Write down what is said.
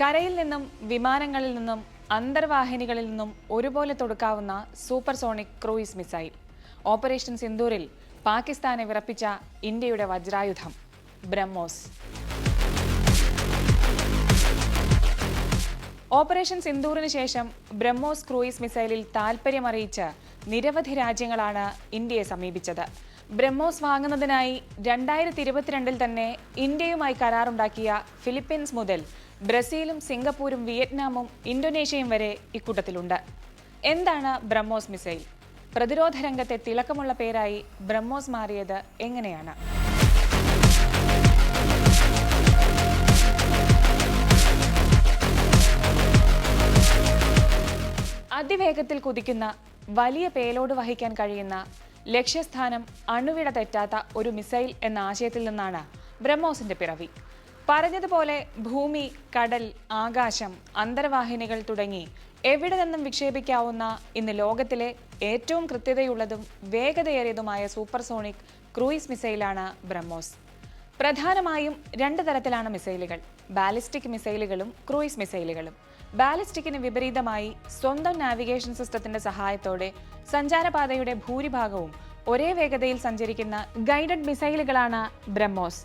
കരയിൽ നിന്നും വിമാനങ്ങളിൽ നിന്നും അന്തർവാഹിനികളിൽ നിന്നും ഒരുപോലെ തൊടുക്കാവുന്ന സൂപ്പർസോണിക് ക്രൂയിസ് മിസൈൽ. ഓപ്പറേഷൻ സിന്ദൂരിൽ പാകിസ്ഥാനെ വിറപ്പിച്ച ഇന്ത്യയുടെ വജ്രായുധം. ബ്രഹ്മോസ്. ഓപ്പറേഷൻ സിന്ദൂറിന് ശേഷം ബ്രഹ്മോസ് ക്രൂയിസ് മിസൈലിൽ താൽപ്പര്യമറിയിച്ച് നിരവധി രാജ്യങ്ങളാണ് ഇന്ത്യയെ സമീപിച്ചത്. ബ്രഹ്മോസ് വാങ്ങുന്നതിനായി രണ്ടായിരത്തി ഇരുപത്തിരണ്ടിൽ തന്നെ ഇന്ത്യയുമായി കരാറുണ്ടാക്കിയ ഫിലിപ്പീൻസ് മുതൽ ബ്രസീലും സിംഗപ്പൂരും വിയറ്റ്നാമും ഇന്തോനേഷ്യയും വരെ ഇക്കൂട്ടത്തിലുണ്ട്. എന്താണ് ബ്രഹ്മോസ് മിസൈൽ? പ്രതിരോധ രംഗത്തെ തിളക്കമുള്ള പേരായി ബ്രഹ്മോസ് മാറിയത് എങ്ങനെയാണ്? അതിവേഗത്തിൽ കുതിക്കുന്ന വലിയ പേലോഡ് വഹിക്കാൻ കഴിയുന്ന ലക്ഷ്യസ്ഥാനം അണുവിട തെറ്റാത്ത ഒരു മിസൈൽ എന്ന ആശയത്തിൽ നിന്നാണ് ബ്രഹ്മോസിന്റെ പിറവി. പറഞ്ഞതുപോലെ ഭൂമി കടൽ ആകാശം അന്തർവാഹിനികൾ തുടങ്ങി എവിടെ നിന്നും വിക്ഷേപിക്കാവുന്ന ഇന്ന് ലോകത്തിലെ ഏറ്റവും കൃത്യതയുള്ളതും വേഗതയേറിയതുമായ സൂപ്പർസോണിക് ക്രൂയിസ് മിസൈലാണ് ബ്രഹ്മോസ്. പ്രധാനമായും രണ്ട് തരത്തിലാണ് മിസൈലുകൾ. Ballistic മിസൈലുകളും cruise മിസൈലുകളും. ബാലിസ്റ്റിക്കിന് വിപരീതമായി സ്വന്തം നാവിഗേഷൻ സിസ്റ്റത്തിന്റെ സഹായത്തോടെ സഞ്ചാരപാതയുടെ ഭൂരിഭാഗവും ഒരേ വേഗതയിൽ സഞ്ചരിക്കുന്ന ഗൈഡഡ് മിസൈലുകളാണ് ബ്രഹ്മോസ്.